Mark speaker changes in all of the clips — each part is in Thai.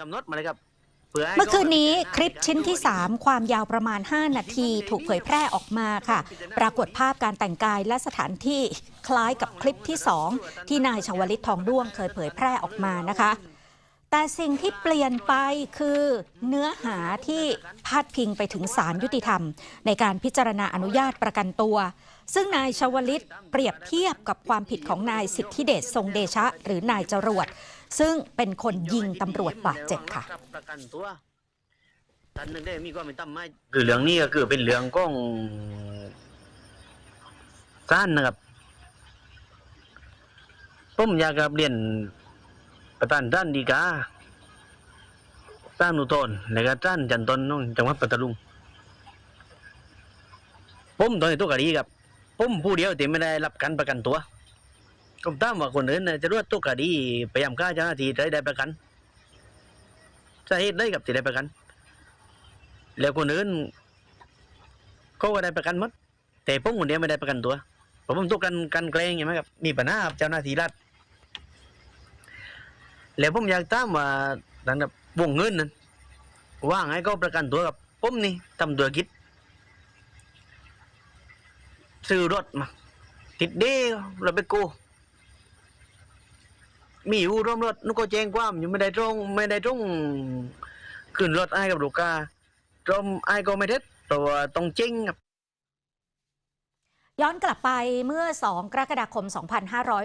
Speaker 1: กำหนดมาเลยครับพื่ให้
Speaker 2: เมื่อคืนนี้คลิปชิ้นที่ 3 ความยาวประมาณ 5 นาที ถูกเผยแพร่ออกมาค่ะ ปรากฏภาพการแต่งกายและสถานที่คล้ายกับคลิปที่ 2 ที่นายชวลิตทองด้วงเคยเผยแพร่ออกมานะคะ แต่สิ่งที่เปลี่ยนไปคือเนื้อหาที่พาดพิงไปถึงศาลยุติธรรม ในการพิจารณาอนุญาตประกันตัว ซึ่งนายชวลิตเปรียบเทียบกับความผิดของนายสิทธิเดชทรงเดชะ หรือนายจรวด ซึ่งเป็นคนยิงตำรวจบาดเจ็บค่ะ
Speaker 1: ประกันตัวท่านนึงได้มีความเป็นธรรมไหมคือเรื่องนี้ก็คือเป็นเรื่องของศาลนะครับผมอยากกลับเรียนประธานด้านดีกาต้านอุทธรณ์และก็ต้านจันทนน้องจังหวัดปัตตานีผมตอนนี้ตัวคดีครับผมผู้เดียวที่ไม่ได้รับการประกันตัว ผมตามว่าคนอื่นจะรู้ว่าตัวคดีพยายามฆ่าเจ้าหน้าที่ได้ได้ประกันสาเหตุได้กับที่ได้ประกัน แล้วคนอื่นเขาก็ได้ประกันหมดแต่ผมคนเดียวไม่ได้ประกันตัวเพราะผมตัวกันกันเกรงใช่ไหมครับมีปัญหากับเจ้าหน้าที่รัฐแล้วผมอยากตามว่าดังแบบวงเงินนั้นว่างให้เขาประกันตัวกับผมนี่ทำธุรกิจซื้อรถมาติดเด้เราไปกู้ มีอยู่ร่วมรถนุก็แจ้งความอยู่ไม่ได้ตรงไม่ได้ตรงขึ้นรถไอ้กับลูกค้าตรงไอ้ก็ไม่ได้แต่ว่าต้องจริงครับ
Speaker 2: ย้อนกลับไปเมื่อ 2 กรกฎาคม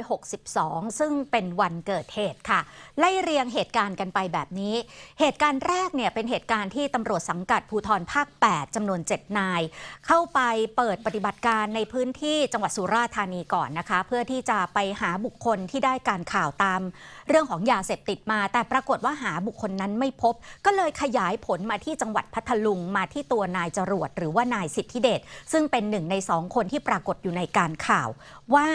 Speaker 2: 2562 ซึ่งเป็นวันเกิดเหตุค่ะ ไล่เรียงเหตุการณ์กันไปแบบนี้ เหตุการณ์แรกเนี่ยเป็นเหตุการณ์ที่ตำรวจสังกัดภูธรภาค 8จำนวน 7 นาย เข้าไปเปิดปฏิบัติการในพื้นที่จังหวัดสุราษฎร์ธานีก่อนนะคะ เพื่อที่จะไปหาบุคคลที่ได้การข่าวตาม เรื่องของยาเสพติดมา แต่ปรากฏว่าหาบุคคลนั้นไม่พบ ก็เลยขยายผลมาที่จังหวัดพัทลุงมาที่ตัวนายจรวดหรือว่านายสิทธิเดชซึ่งเป็นหนึ่งในสองคนที่ปรากฏอยู่ในการข่าวว่า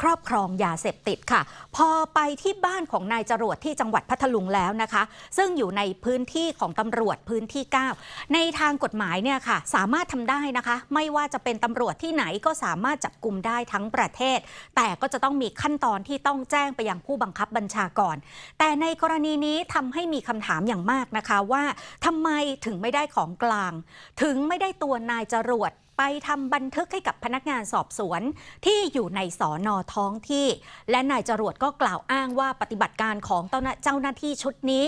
Speaker 2: ครอบครองยาเสพติดค่ะ พอไปที่บ้านของนายจรวดที่จังหวัดพัทลุงแล้วนะคะ ซึ่งอยู่ในพื้นที่ของตำรวจพื้นที่ 9 ในทางกฎหมายเนี่ยค่ะ สามารถทำได้นะคะ ไม่ว่าจะเป็นตำรวจที่ไหนก็สามารถจับกลุ่มได้ทั้งประเทศ แต่ก็จะต้องมีขั้นตอนที่ต้องแจ้งไปยังผู้บังคับบัญชาก่อน แต่ในกรณีนี้ทำให้มีคำถามอย่างมากนะคะว่าทำไมถึงไม่ได้ของกลาง ถึงไม่ได้ตัวนายจรวด ไปทำบันทึกให้กับพนักงานสอบสวนที่อยู่ในสอนอท้องที่ และนายจรวดก็กล่าวอ้างว่าปฏิบัติการของเจ้าหน้าที่ชุดนี้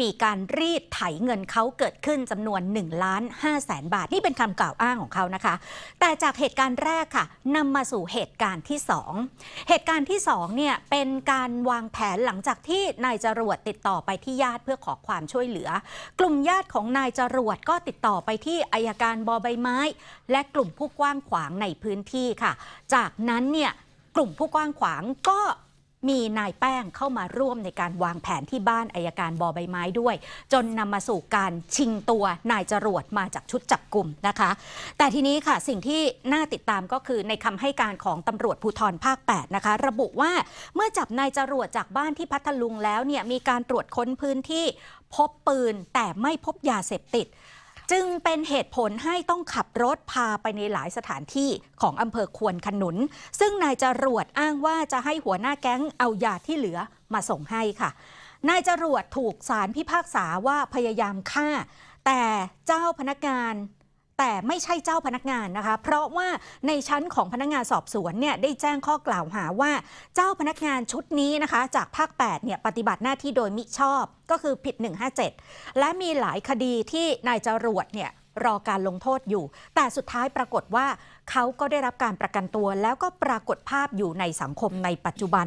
Speaker 2: มีการรีดไถเงินเขาเกิดขึ้นจำนวน1ล้าน5แสนบาท นี่เป็นคำกล่าวอ้างของเขานะคะ แต่จากเหตุการณ์แรกค่ะนำมาสู่เหตุการณ์ที่ 2 เหตุการณ์ที่2เนี่ยเป็นการวางแผนหลังจากที่นายจรวดติดต่อไปที่ญาติเพื่อขอความช่วยเหลือ กลุ่มญาติของนายจรวดก็ติดต่อไปที่อายการบอใบไม้ และกลุ่มผู้กว้างขวางในพื้นที่ค่ะ จากนั้นเนี่ยกลุ่มผู้กว้างขวางก็ มีนายแป้งเข้ามาร่วมในการวางแผนที่บ้านอายการบอใบไม้ด้วย จนนำมาสู่การชิงตัวนายจรวดมาจากชุดจับกลุ่มนะคะ แต่ทีนี้ค่ะสิ่งที่น่าติดตามก็คือในคำให้การของตำรวจภูธรภาค 8 นะคะ ระบุว่าเมื่อจับนายจรวดจากบ้านที่พัทลุงแล้วเนี่ยมีการตรวจค้นพื้นที่พบปืนแต่ไม่พบยาเสพติด จึงเป็นเหตุผลให้ต้องขับรถพาไปในหลายสถานที่ของอำเภอควนขนุน ซึ่งนายจรวดอ้างว่าจะให้หัวหน้าแก๊งเอายาที่เหลือมาส่งให้ค่ะ นายจรวดถูกสารพิพากษาว่าพยายามฆ่า แต่เจ้าพนักงาน แต่ไม่ใช่เจ้าพนักงานนะคะ เพราะว่าในชั้นของพนักงานสอบสวนเนี่ยได้แจ้งข้อกล่าวหาว่า เจ้าพนักงานชุดนี้นะคะ จากภาค8เนี่ยปฏิบัติหน้าที่โดยมิชอบก็คือผิด 157 และมีหลายคดีที่นายจรวดเนี่ยรอการลงโทษอยู่ แต่สุดท้ายปรากฏว่าเขาก็ได้รับการประกันตัว แล้วก็ปรากฏภาพอยู่ในสังคมในปัจจุบัน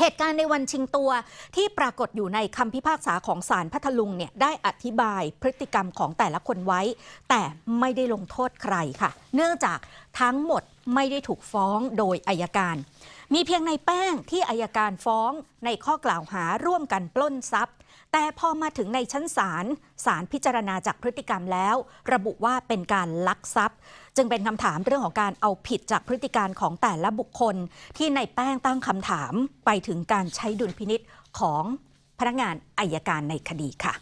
Speaker 2: เหตุการณ์ในวันชิงตัวที่ปรากฏอยู่ในคำพิพากษาของศาลพัทลุงเนี่ยได้อธิบายพฤติกรรมของแต่ละคนไว้ แต่ไม่ได้ลงโทษใครค่ะ เนื่องจากทั้งหมดไม่ได้ถูกฟ้องโดยอายการ มีเพียงในแป้งที่อายการฟ้องในข้อกล่าวหาร่วมกันปล้นทรัพย์ แต่พอมาถึงในชั้นศาลศาลพิจารณาจากพฤติกรรมแล้ว ระบุว่าเป็นการลักทรัพย์ จึงเป็นคำถามเรื่องของการเอาผิดจากพฤติการของแต่ละบุคคล ที่ในแป้งตั้งคำถามไปถึงการใช้ดุลพินิษของพนักงานอายการในคดีค่ะ